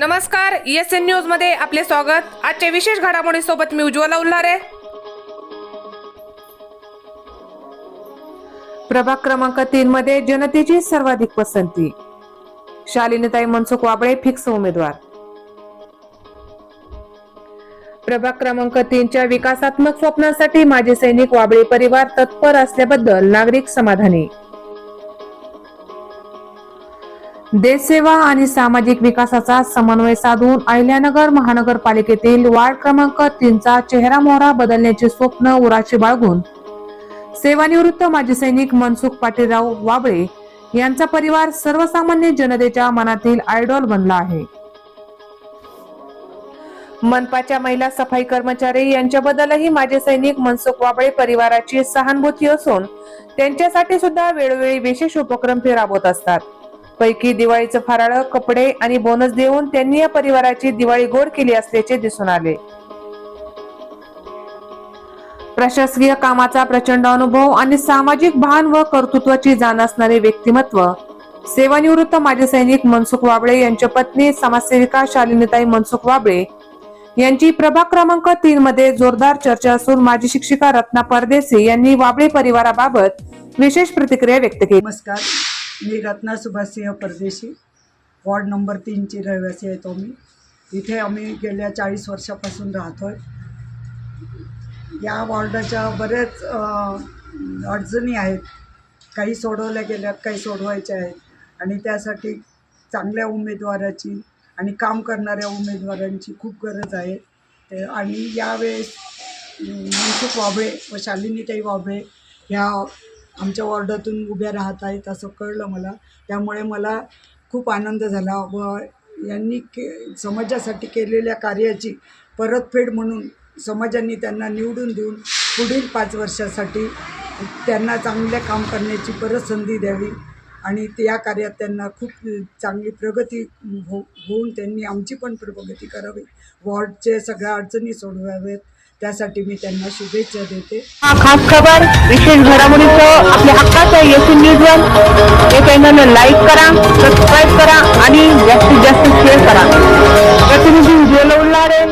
नमस्कार S N न्यूजमध्ये आपले स्वागत. आजच्या विशेष घडामोडी सोबत मी उज्ज्वला उल्हारे. प्रभाग क्रमांक तीन मध्ये जनतेची सर्वाधिक पसंती. शालिनीताई मनसुख वाबळे फिक्स उमेदवार. प्रभाग क्रमांक तीनच्या विकासात्मक स्वप्नांसाठी माजी सैनिक वाबळे परिवार तत्पर असल्याबद्दल नागरिक समाधानी. देशसेवा आणि सामाजिक विकासाचा समन्वय साधून अहिल्यानगर महानगरपालिकेतील वार्ड क्रमांक तीनचा चेहरा मोहरा बदलण्याचे स्वप्न उराशी बाळगून सेवानिवृत्त माजी सैनिक मनसुख पाटीलराव वाबळे यांचा परिवार सर्वसामान्य जनतेच्या मनातील आयडॉल बनला आहे. मनपाच्या महिला सफाई कर्मचारी यांच्याबद्दलही माझे सैनिक मनसुख वाबळे परिवाराची सहानुभूती असून त्यांच्यासाठी सुद्धा वेळोवेळी विशेष उपक्रम ते राबवत असतात. पैकी दिवाळीचं फराळ कपडे आणि बोनस देऊन त्यांनी या परिवाराची दिवाळी गोड केली असल्याचे दिसून आले. प्रशासकीय कामाचा प्रचंड अनुभव आणि सामाजिक भान व कर्तृत्वाची जाण असणारे व्यक्तिमत्व सेवानिवृत्त माजी सैनिक मनसुख वाबळे यांच्या पत्नी समाजसेविका शालिनीताई मनसुख वाबळे यांची प्रभाग क्रमांक तीन मध्ये जोरदार चर्चा असून माजी शिक्षिका रत्ना परदेसी यांनी वाबळे परिवाराबाबत विशेष प्रतिक्रिया व्यक्त केली. नमस्कार. मी रत्ना सुभाषसिंह परदेशी. वॉर्ड नंबर तीनची रहिवासी आहे तो मी. इथे आम्ही गेल्या चाळीस वर्षापासून राहतो आहे या वॉर्डाच्या बऱ्याच अडचणी आहेत. काही सोडवल्या गेल्यात काही सोडवायच्या आहेत. आणि त्यासाठी चांगल्या उमेदवाराची आणि काम करणाऱ्या उमेदवारांची खूप गरज आहे. ते आणि यावेळेस मनसुख वाबळे व शालिनीताई वाबळे ह्या आमच्या वॉर्डातून उभ्या राहत आहेत असं कळलं मला. त्यामुळे मला खूप आनंद झाला व यांनी के समाजासाठी केलेल्या कार्याची परतफेड म्हणून समाजाने त्यांना निवडून देऊन पुढील पाच वर्षासाठी त्यांना चांगल्या काम करण्याची परत संधी द्यावी आणि या कार्यात त्यांना खूप चांगली प्रगती हो होऊन त्यांनी आमची पण प्रगती करावी. वॉर्डचे सगळ्या अडचणी सोडवाव्यात. त्यासाठी मी त्यांना शुभेच्छा देते. हा खास खबर विशेष घडामोडीचं आपल्या हक्काचं एस न्यूज वन हे चॅनल लाईक करा सबस्क्राईब करा आणि जास्तीत जास्त शेअर करा. प्रतिनिधी उज्ज्वल उल्हारे